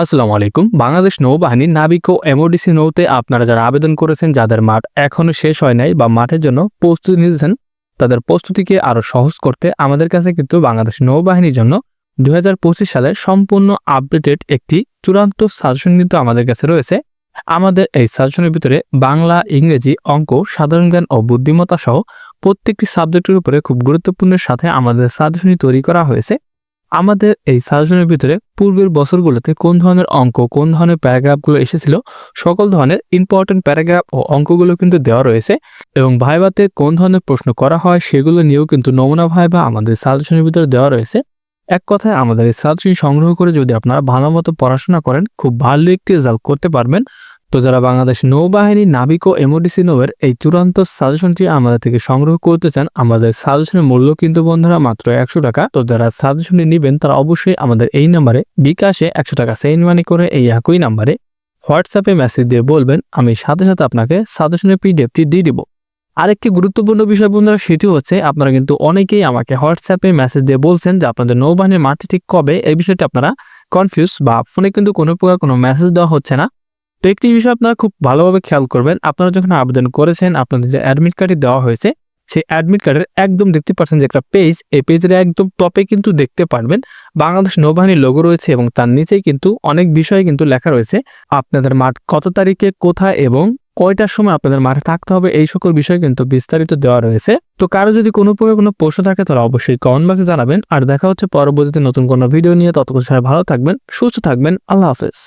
আসসালামু আলাইকুম। বাংলাদেশ নৌবাহিনী নাবিক ও এমওডিসি নৌতে আপনারা যারা আবেদন করেছেন, যাদের মাঠ এখনও শেষ হয় নাই বা মাঠের জন্য প্রস্তুতি নিয়েছেন, তাদের প্রস্তুতিকে আরও সহজ করতে আমাদের কাছে কিন্তু বাংলাদেশ নৌবাহিনীর জন্য দু হাজার পঁচিশ সালের সম্পূর্ণ আপডেটেড একটি চূড়ান্ত সাজেশন কিন্তু আমাদের কাছে রয়েছে। আমাদের এই সাজেশনের ভিতরে বাংলা, ইংরেজি অঙ্ক, সাধারণ জ্ঞান ও বুদ্ধিমত্তা সহ প্রত্যেকটি সাবজেক্টের উপরে খুব গুরুত্বপূর্ণের সাথে আমাদের সাজেশনই তৈরি করা হয়েছে। আমাদের এই সাজেশনের ভিতরে পূর্বের বছরগুলোতে কোন ধরনের অঙ্ক, কোন ধরনের প্যারাগ্রাফগুলো এসেছিল, সকল ধরনের ইম্পর্টেন্ট প্যারাগ্রাফ ও অঙ্কগুলো কিন্তু দেওয়া রয়েছে এবং ভাইবাতে কোন ধরনের প্রশ্ন করা হয় সেগুলো নিয়েও কিন্তু নমুনা ভাইবা আমাদের সাজেশনের ভিতরে দেওয়া রয়েছে। এক কথায় আমাদের এই সাজেশন সংগ্রহ করে যদি আপনারা ভালো মতো পড়াশোনা করেন, খুব ভালো একটি রেজাল্ট করতে পারবেন। তো যারা বাংলাদেশ নৌবাহিনী নাবিক ও এমওডিসি নৌয়ের এই চূড়ান্ত সাজেশনটি আমাদের থেকে সংগ্রহ করতে চান, আমাদের সাজেশনের মূল্য কিন্তু বন্ধুরা মাত্র একশো টাকা। তো যারা সাজেশনটি নেবেন, তারা অবশ্যই আমাদের এই নাম্বারে, বিকাশে একশো টাকা সেন্ড মানি করে এই একই নাম্বারে হোয়াটসঅ্যাপে মেসেজ দিয়ে বলবেন, আমি সাথে সাথে আপনাকে সাজেশনের পিডিএফটি দিয়ে দিব। আরেকটি গুরুত্বপূর্ণ বিষয় বন্ধুরা, সেটি হচ্ছে আপনারা কিন্তু অনেকেই আমাকে হোয়াটসঅ্যাপে মেসেজ দিয়ে বলছেন যে আপনাদের নৌবাহিনীর মাঠটি ঠিক কবে? এই বিষয়টি আপনারা কনফিউজ বা ফোনে কিন্তু কোনো প্রকার কোনো মেসেজ দেওয়া হচ্ছে না। তো একটি বিষয় আপনারা খুব ভালোভাবে খেয়াল করবেন, আপনারা যখন আবেদন করেছেন, আপনাদের যে অ্যাডমিট কার্ডটি দেওয়া হয়েছে, সেই অ্যাডমিট কার্ডের একদম দেখতে পাচ্ছেন যে একটা পেজ এই পেজের একদম টপে কিন্তু দেখতে পারবেন। বাংলাদেশ নৌবাহিনীর লোগো রয়েছে এবং তার নিচেই কিন্তু অনেক বিষয় কিন্তু লেখা রয়েছে। আপনাদের মাঠ কত তারিখে, কোথায় এবং কয়টার সময় আপনাদের মাঠে থাকতে হবে, এই সকল বিষয় কিন্তু বিস্তারিত দেওয়া রয়েছে। তো কারও যদি কোনো প্রকার কোনো প্রশ্ন থাকে, তাহলে অবশ্যই কমেন্ট বক্সে জানাবেন। আর দেখা হচ্ছে পরবর্তীতে নতুন কোনো ভিডিও নিয়ে, ততক্ষণ সবাই ভালো থাকবেন, সুস্থ থাকবেন, আল্লাহ হাফেজ।